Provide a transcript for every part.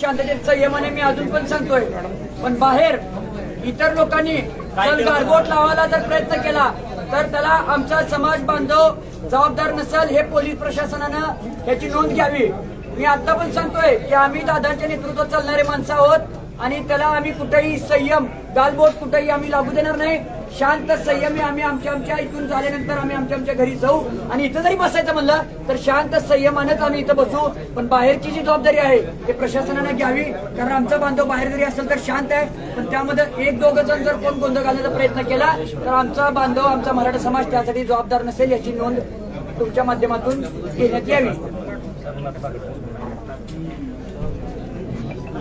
शांततेत संयमाने मी अजून पण सांगतोय. पण बाहेर इतर लोकांनी गारबोट लावायला जर प्रयत्न केला तर त्याला आमचा समाज बांधव जबाबदार नसेल हे पोलीस प्रशासनानं ह्याची नोंद घ्यावी. मी आता पण सांगतोय की आम्ही दादांच्या नेतृत्वात चालणारे माणसं आहोत. आणि त्याला आम्ही कुठेही संयम गालबोट कुठेही आम्ही लागू देणार नाही. शांत संयमी आम्ही आमच्या आमच्या इथून झाल्यानंतर आम्ही आमच्या आमच्या घरी जाऊ. आणि इथं जरी बसायचं म्हणलं तर शांत संयमानंच आम्ही इथं बसू. पण बाहेरची जी जबाबदारी आहे ते प्रशासनाने घ्यावी. कारण आमचा बांधव बाहेर जरी असेल तर शांत आहे. पण त्यामध्ये एक दोघं जण जर कोण गोंधळ घालण्याचा प्रयत्न केला तर आमचा बांधव आमचा मराठा समाज त्यासाठी जबाबदार नसेल याची नोंद तुमच्या माध्यमातून घेण्यात यावी.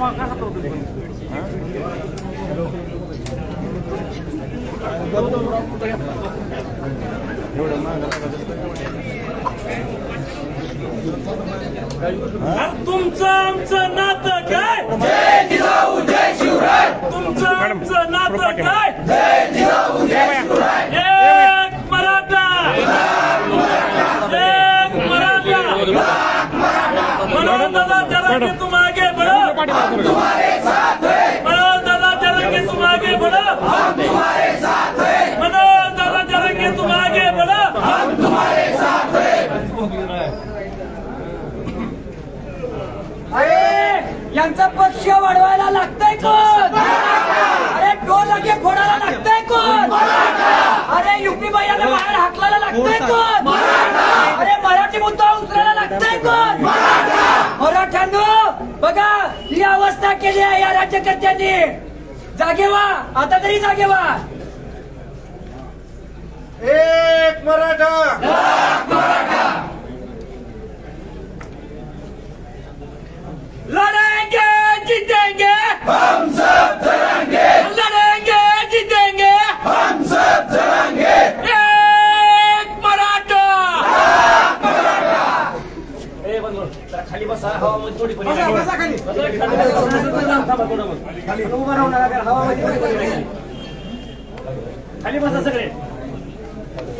बांधवाला यांचा पक्ष वाढवायला लागतंय कोण अरे डोलागे फोडायला लागतंय कोण अरे युपी भैयाला बाहेर हाकलायला लागतंय कोण अरे मराठी मुद्दा उचलायला लागतंय कोण मराठ्यांनो बघा ही अवस्था केली आहे या राज्यकर्त्यांनी. जागे व्हा. आता तरी जागे व्हा. एक मराठा. लड़ेंगे जीतेंगे. हम सब लड़ेंगे खाली बसा सगळे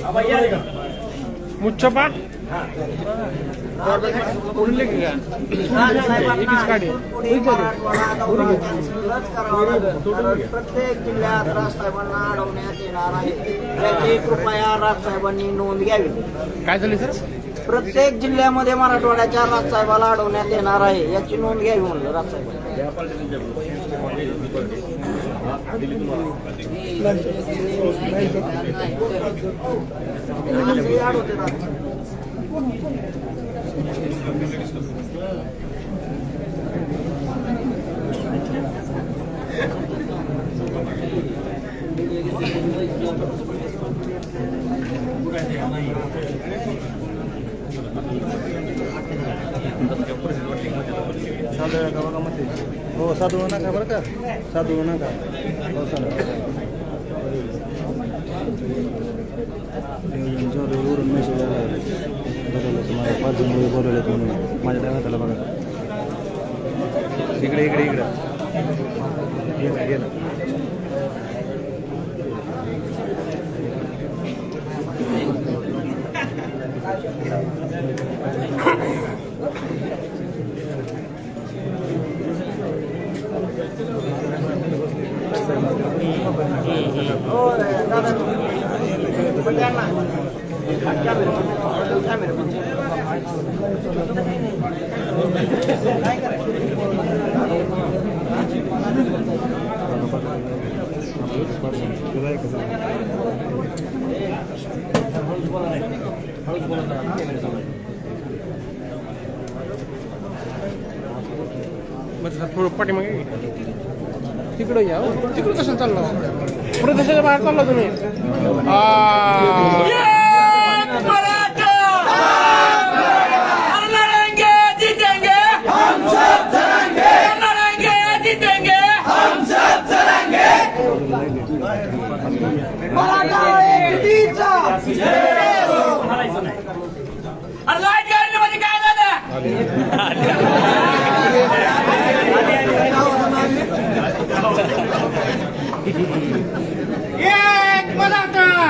आबा, या रे. मुच्छपा प्रत्येक जिल्ह्यात राजसाहेबांना अडवण्यात येणार आहे त्याची कृपया राजसाहेबांनी नोंद घ्यावी काय झाली सर प्रत्येक जिल्ह्यामध्ये मराठवाड्याच्या राजसाहेबाला अडवण्यात येणार आहे याची नोंद घ्यावी म्हणलं राजसाहेब साधू नका बघा हो साधू नका बरं का साधू नका हो वरून मेसेज आला बघायला तुम्हाला पाच जण मुली बोलवले म्हणून माझ्या त्या हाताला बघा इकडे इकडे इकडे गेला गेला ये ना हो दादा पण द्या ना. कॅमेरा कॅमेरा बस सर थोडं पाठी मग तिकडं या हो. तिकडं कसं चाललं? पुढे देशाच्या बाहेर चालला तुम्ही आ. एक मराठा एक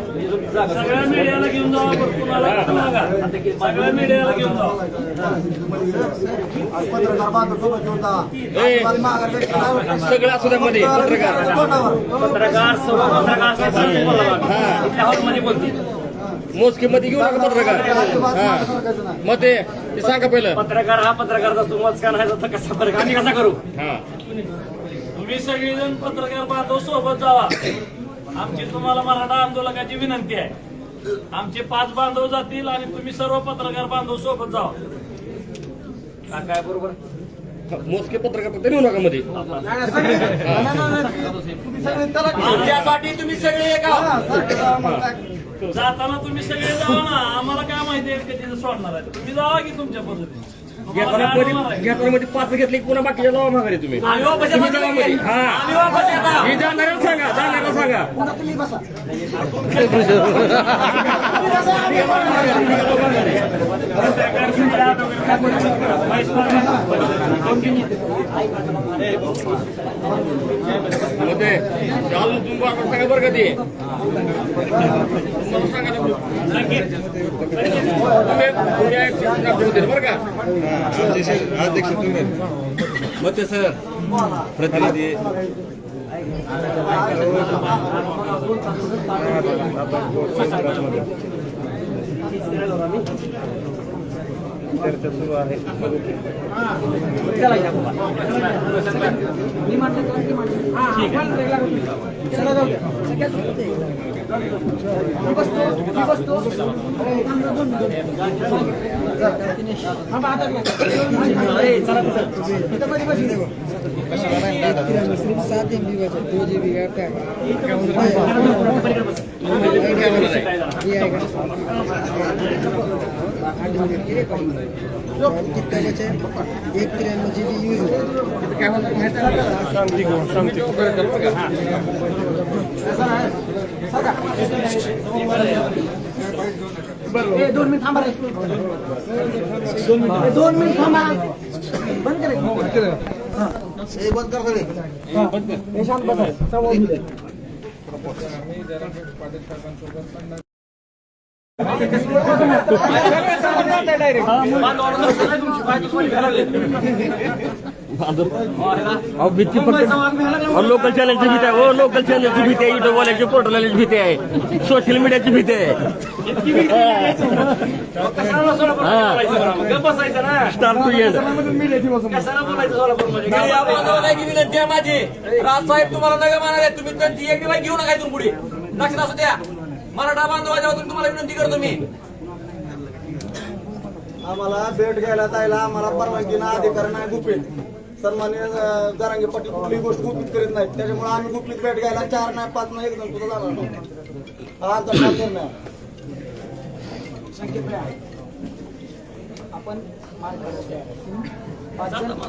सगळ्या मीडियाला घेऊन जावा. सगळ्या मीडियाला घेऊन जावा पत्रकार बांधव सोबत घेऊन जा सगळं असू मध्ये पत्रकार. पत्रकार सर्व पत्रकार हॉलमध्ये बोलतील मोजके मध्ये घेऊ नका पत्रकार. मग ते सांगा पहिलं. पत्रकार हा पत्रकार मग का नाही तर कसा फरक आम्ही कसा करू? तुम्ही सगळेजण पत्रकार बांधव सोबत जावा. आमची तुम्हाला मराठा आंदोलकाची विनंती आहे. आमचे पाच बांधव जातील आणि तुम्ही सर्व पत्रकार बांधव सोबत जावा. का काय बरोबर? मोजके पत्रकार फक्त नेऊ नका मध्ये. आमच्यासाठी तुम्ही सगळे एका जाताना तुम्ही सगळे जावा ना. आम्हाला काय माहिती आहे का तिथे सोडणार आहे? तुम्ही जावा की तुमच्या पद्धतीने? घेताना मध्ये पाच घेतले की पुन्हा बाकीच्या लावा माघारी तुम्ही. आम्ही वापस तुम्ही येतो. जावा मध्ये हा. आम्ही वापस येतो. हे जाणाऱ्याला सांगा जाणाऱ्याला सांगा. मध्ये चालू तुम्हाला सांगा बरं का ते. तुम्हाला सांगा तुम्ही बरं का? अध्यक्ष तुम्ही मते सर प्रतिनिधी. चर्चा सुरू आहे. मी म्हणतो तर ती म्हणते. हा, हा, चला जाऊ. मी बसतो, मी बसतो. थांबा, हातात घ्या. अरे, चला, चला. इथं मध्ये बसू. एक त्र्याण्णव जी बी यूज होते शांती घेऊ शांती बरं का? ए, दोन मिनिट थांबा रे. ए, दोन मिनिट थांबा बंद करे हे बंद कर सगळे हे शांत लोकल चॅनलची भीती आहे. हो लोकल चॅनलची भीती आहे. युट्यूबवाल्याची बोलायची पोर्टलची भीती आहे. सोशल मीडियाची भीती आहे. कशाला सोलापूरमध्ये बोलायचं स्टार टू एंड तुम्हाला नगर मानणार आहे तुम्ही त्यांची एक घेऊ नका इथून पुढे. लक्षात असू द्या. मराठा बांधवाच्या वतीने तुम्हाला विनंती करतो मी. आम्हाला भेट घ्यायला जायला आम्हाला परवानगी ना अधिकार नाही गुपित. सन्मान्य जरांगे पाटील कुठली गोष्ट गुपित करीत नाहीत. त्याच्यामुळे आम्ही गुपित भेट घ्यायला चार नाही पाच नाही एकदम सुद्धा जाणार नाही. हा आमचा निर्णय. आपण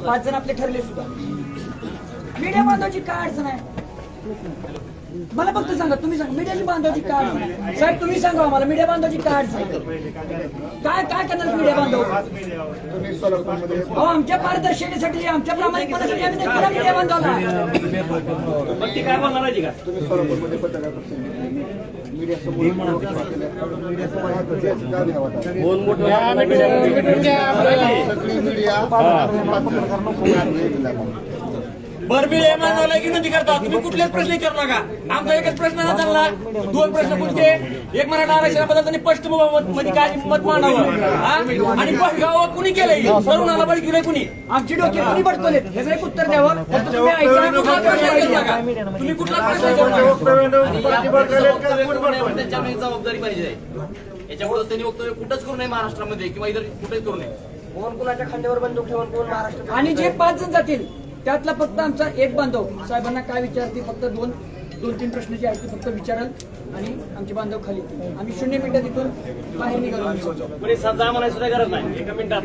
पाच जण आपले ठरले सुद्धा. मीडिया बांधवाची काय अडचण आहे? मला फक्त सांगा तुम्ही सांगा मीडियाची बांधवाची आहे साहेब तुम्ही सांगा आम्हाला मीडिया बांधवाची काय अडचण आहे काय काय करणार मीडिया बांधव अहो आमच्या पारदर्शकतेसाठी आमच्या प्रामाणिकपणासाठी आम्ही मीडिया बांधवाला मग ती काय बोलणार आहे ती का दोन मोठं बरं मीडिया बांधवाला एक विनंती करता. तुम्ही कुठलेच प्रश्न विचारू नका. आमचा एकच प्रश्न आहे त्यांना. दोन प्रश्न कोणते एक मराठा आरक्षणाबद्दल त्यांनी स्पष्ट मत- मध्ये काय मत मांडावं. हा? आणि कुणी केलंय? तरुणाला बळी केलंय कुणी? आमची डोके कुणी बडकवले ह्याचं एक उत्तर द्यावं. फक्त तुम्ही ऐका कुठला प्रश्न विचारू नका. तुम्ही कुठला प्रश्न विचारू नका. त्यांच्यावर जबाबदारी पाहिजे याच्यापुढे त्यांनी वक्तव्य कुठंच करू नये महाराष्ट्रामध्ये किंवा इतर कुठेच करू नये. आणि जे पाच जण जातील त्यातला फक्त आमचा एक बांधव साहेबांना काय विचारते फक्त दोन दोन तीन प्रश्न जे आहेत ते फक्त विचाराल आणि आमचे बांधव खाली येतील. आम्ही शून्य मिनिटात इथून बाहेर निघालो आमचं. कोणी सजा म्हणायची सुद्धा गरज नाही एका मिनिटात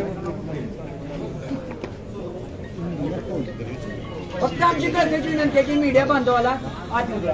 फक्त आमची गरजेची विनंती आहे की मीडिया बांधवाला आत निघा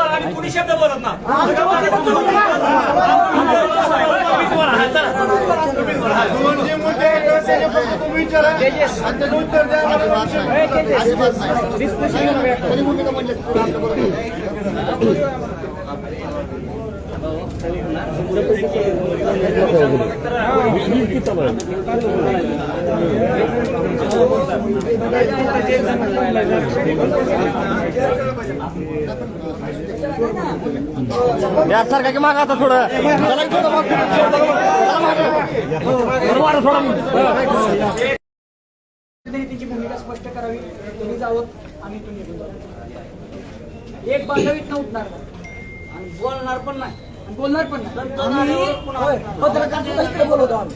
कुणी शब्द बोलत ना ना, म्हणली यासारखा की माग आता थोडं. चला की थोडं मागं. चला मागं. बरं वाढा थोडं तरी तिची भूमिका स्पष्ट करावी. तुम्ही जावं आम्ही तुम्ही. एक बांधव इथनं उठणार नाही. आणि बोलणार पण नाही. आणि बोलणार पण नाही. आम्ही होय, पत्रकार सुद्धा इकडे बोलवतो आम्ही.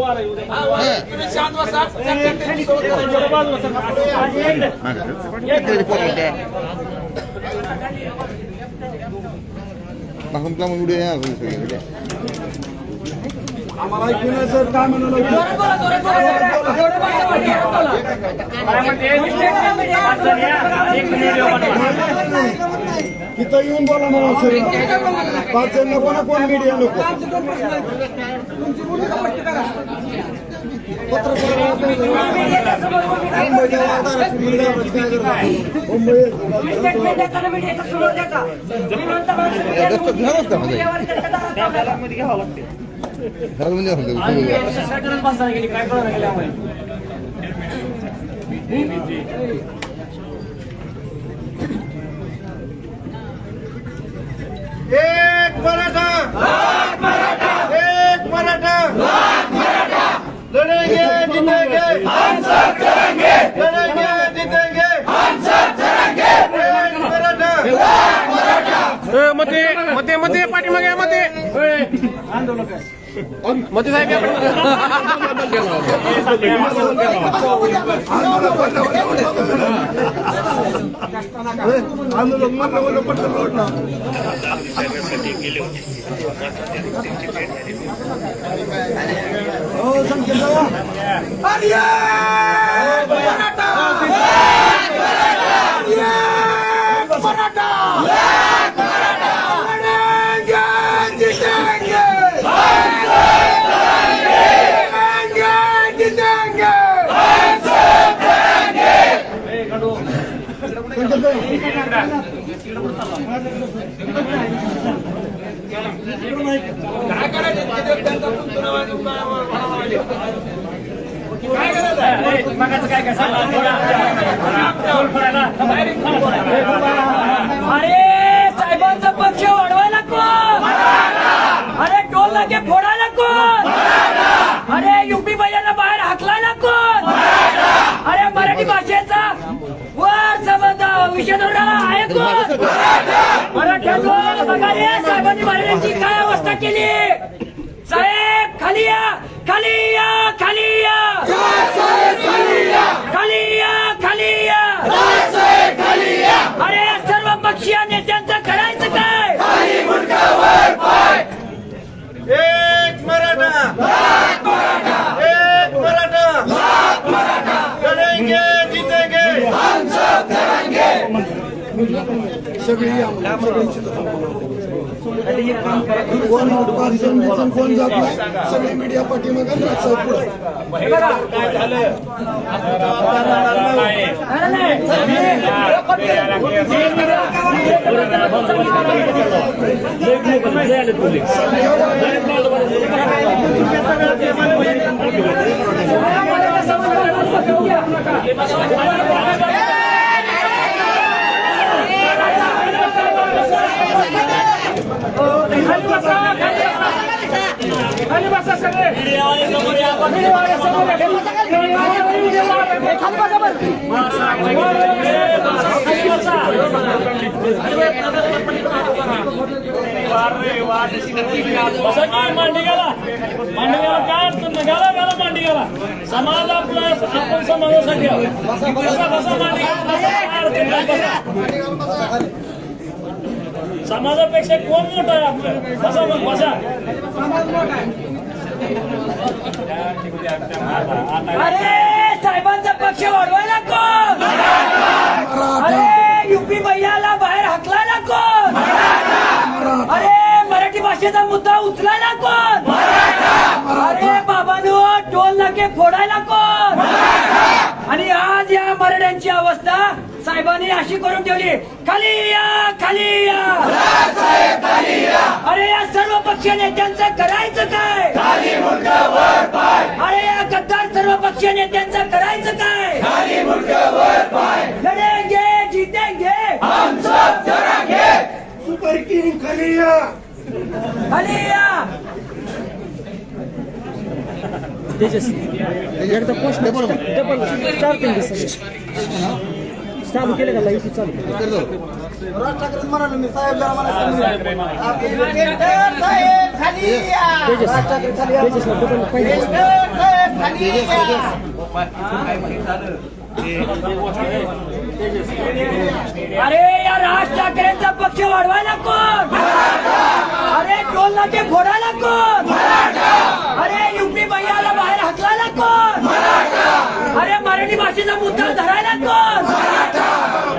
वारा येऊ दे. शांत बसा. थोडं बाजूला सरका. इकडे. काय बनवा. इथं येऊन बोला मला सर. पाच जण नको ना कोण मीडिया नको. स्टेटमेंट देताना मीडियाच्या समोर देता तुम्ही म्हणता मीडियावर करता मध्ये घ्यावं लागते आणि सगळ्यांना बसायला गेली काय कळलं गेलं आम्हाला एक मराठा एक मराठा लढेंगे जीतेंगे लढेंगे जीतेंगे एक मराठा ए, मते मते मते पाठीमागे या, मते मते साहेब या आंदोलन म्हणलं म्हणलं पटकन लोटलं. हो मगाचं काय काय. अरे साहेबांचा पक्ष वाढवायला कोण? अरे टोल नाके फोडायला कोण? अरे युपी भैयाला बाहेर हाकलायला कोण? अरे मराठी भाषेचा वर संबंध विषय धोरणाला आहे कोण? मराठ्यातून बघा या साहेबांनी मराठ्यांची काय अवस्था केली? साहेब खाली या खाली या खाली या. खाली या खाली या. अरे सर्व पक्षीय नेत्यांचं करायचं काय? एक मराठा. एक मराठा. लढेंगे जीतेंगे. सगळी कोण पाच कोण जात नाही सगळी मीडिया पाठीमागे पुढे. मांडिगाला. मांडिगाला काय? अडचण गाला गाला मांडिगाला. समाज आपला आपण समाजासाठी बसा बसा मांडिगाला बसा, काय अडचण नाही, बसा. समाजापेक्षा कोण मोठा आहे आपलं? बसा मग बसा. अरे साहेबांचा पक्ष वाढवायला कोण? अरे युपी भैयाला बाहेर हाकलायला कोण? अरे मराठी भाषेचा मुद्दा उचलायला कोण? अरे बाबानो टोल नाके फोडायला कोण? आणि आज या मराठ्यांची अवस्था साहेबांनी अशी करून ठेवली खाली या खाली या अरे या सर्व पक्षीय नेत्यांचं करायचं काय? अरे या गद्दार सर्व पक्षीय नेत्यांचं करायचं काय? लढेंगे जीतेंगे. सुपर किंग खाली या खाली या एकदा पोस्ट चार तीन सगळे. चालू केले का लाईव्ह चालू केलं. राज ठाकरे म्हणाले मी साहेब जरा मला समजून साहेब खाली या. राज ठाकरे खाली या. तेजसला बटन पाहिजे साहेब खाली या. अरे या राज ठाकरेंचा पक्ष वाढवायला कोण? अरे टोल नाके फोडायला कोण? अरे युपी भैयाला बाहेर हाकलायला कोण? अरे मराठी भाषेचा मुद्दा धरायला कोण?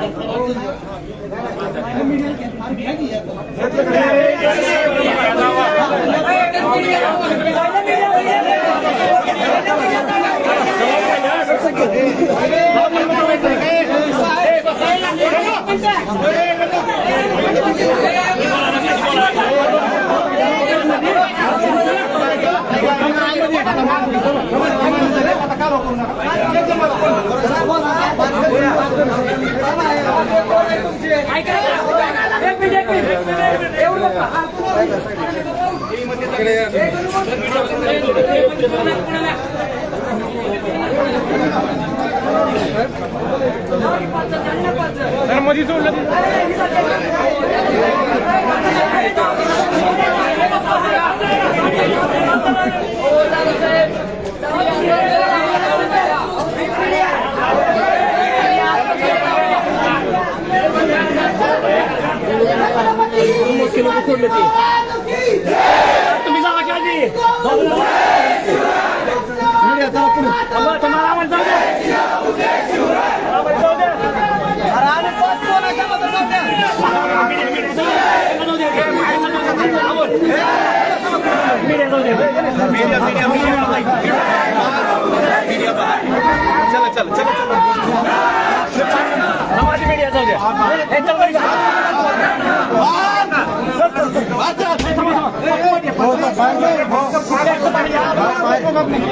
काय करायचं? एक मिनिट, एक मिनिट, एक मिनिट. येऊ नका. हा. तर मध्ये जोडलं तुम्ही जावा की आधी तुम्हाला आवाज जाऊ द्या.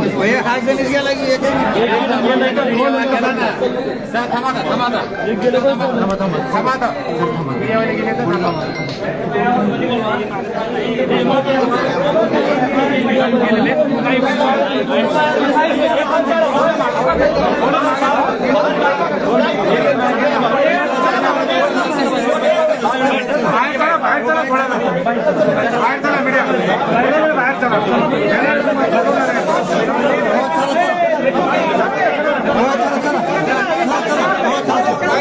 बाहेर चला बाहेर चला थोडा बाहेर चला मीडिया बाहेर चला धक्का बुक्की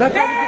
Dakar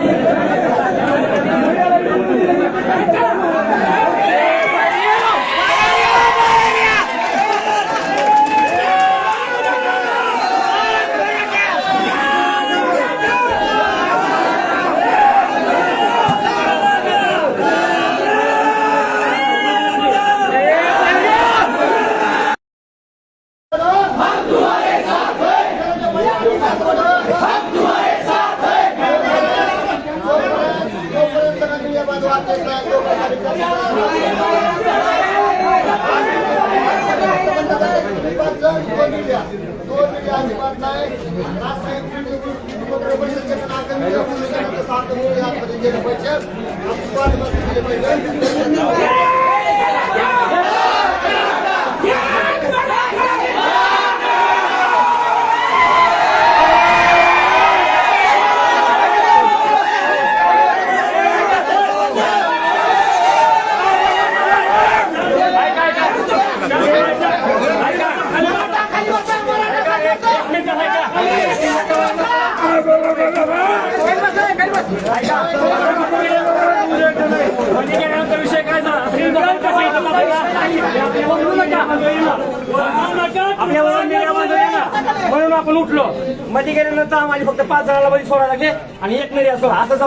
ए, बाहेर या, जरा बाहेर या. ए, बाहेर या. बाहेर आले ना? विषय काय म्हणून आपण उठलो. मध्ये गेल्यानंतर आम्हाला फक्त पाच जणांना मध्ये सोडायला लागले. आणि एक नाही असो असं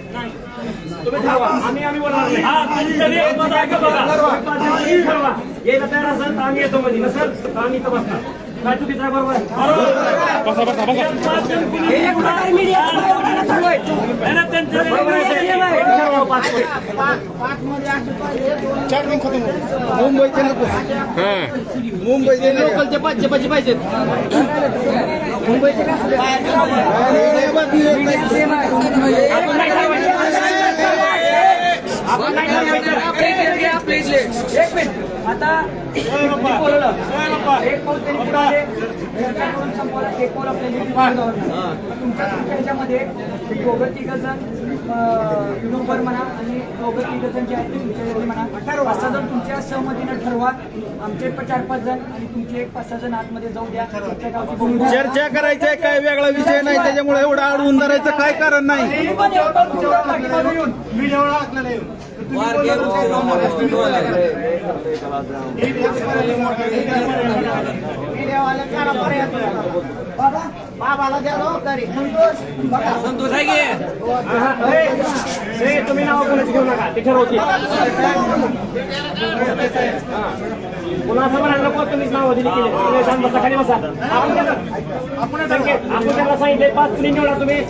आम्ही आम्ही बोलणार नाही. तुम्ही ऐका बघा. येईल तयार असेल तर आम्ही येतो मध्ये नसेल तर आम्ही इथं बसणार. बसा बसा. मुंबईचे नको मुंबईचे लोकलचे पाचशे पाचशे पाहिजेत मुंबईचे? आपण इथले एक मिनिट. आता मी एक पाऊल त्यांनी संपवला एक पाऊल. तुमच्या तुमच्या ह्याच्यामध्ये ते दोघं तिघ जण म्हणा आणि दोघं तिघ जण जे आहेत ते तुमच्या म्हणा. पाच सहा जण तुमच्या सहमतीनं ठरवा आमचे चार पाच जण आणि तुमचे एक पाच सहा जण आतमध्ये जाऊ द्या. चर्चा करायची काय वेगळा विषय नाही त्याच्यामुळे एवढं अडवून धरायचं काय कारण नाही. तुम्ही संतोष आहे की तुम्ही नाव कोणाची घेऊ नका ते ठरवतील पुन्हा असं म्हणायला नको तुम्हीच नाव दिली केली तुम्ही शांत बसा खाली बसा आपण आपण त्यांना सांगितले पाच तुम्ही निवडा तुम्ही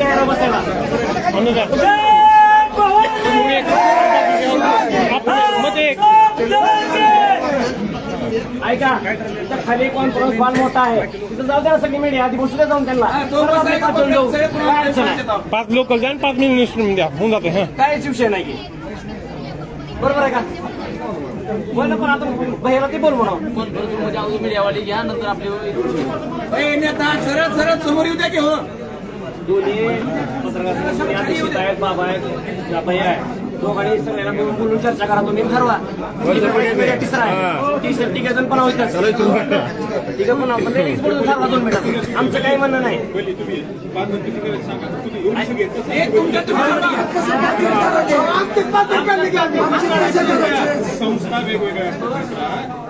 तयार बसायला! ऐका खाली कॉन्फरन्स हॉल मोठा आहे तिथं जाऊ द्या सगळी मीडिया आधी बसू द्या जाऊन त्यांना? पाच लोकल द्या आणि पाच मिनिट द्या. होऊन जाते हा. काय विषय नाही की. बरोबर आहे का? बोल पण आता भैयाला ते बोल म्हणा मीडियावाली घ्या नंतर आपली सरळ सरळ समोर येऊ द्या की हो. दोन्ही पत्रकार आहेत बाबा आहेत भैया आहे दोघांनी सगळ्यांना मिळून बोलून चर्चा करा. तुम्ही ठरवा. तिसरा आहे. तिघ जण पण आहोत तिघ पण बोलून ठरवा दोन मिनिटात आमचं काही म्हणणं नाही. संस्था वेगवेगळ्या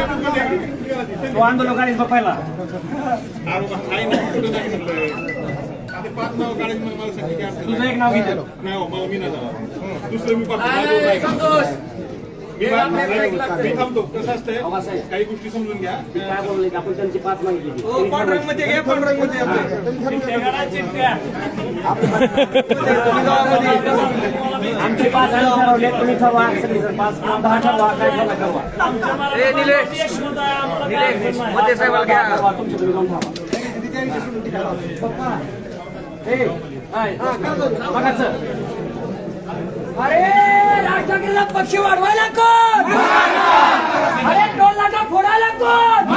तो आंदोलकांनी पहिला अरे बा, आहे ना, कुठं नाही म्हणलं. आता पाच नाव काढायची मला सांगितलं की अडचण तुझं. एक नाव घेतलं नाही हो. दुसरं मी पाहतो. माझं होत नाही. मी थांबतो. कसं असतंय? काही गोष्टी समजून घ्या. काय बोलले आपण त्यांची पाच मागितली आमचे पाच जण ठरवले तुम्ही ठरवा. सगळी जण पाच. दहा ठरवा काय ठरवा ठरवा. ए, निलेश. निलेश, मते साहेबाला घ्या. ठरवा, तुमचे तुम्ही जाऊन ठरवा ए, हाय, बघायचं अरे राज ठाकरेला पक्ष वाढवायला कोण? अरे टोल नाका फोडायला कोण?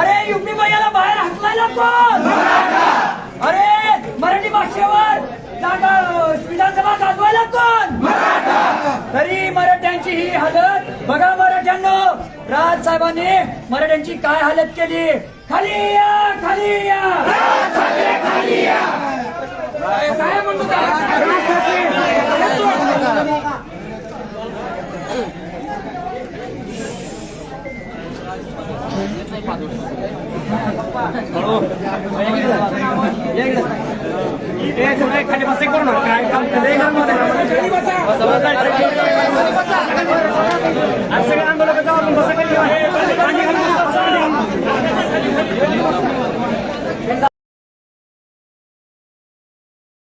अरे युपी भैयाला बाहेर हाकलायला कोण? अरे मराठी भाषेवर विधानसभा गाजवायला कोण? तरी मराठ्यांची ही हालत बघा मराठ्यांनो. राज साहेबांनी मराठ्यांची काय हालत केली? खाली या खाली या. काय म्हणतो खाली बस करू ना काय काम आज सगळे आंदोलक जाऊन बसा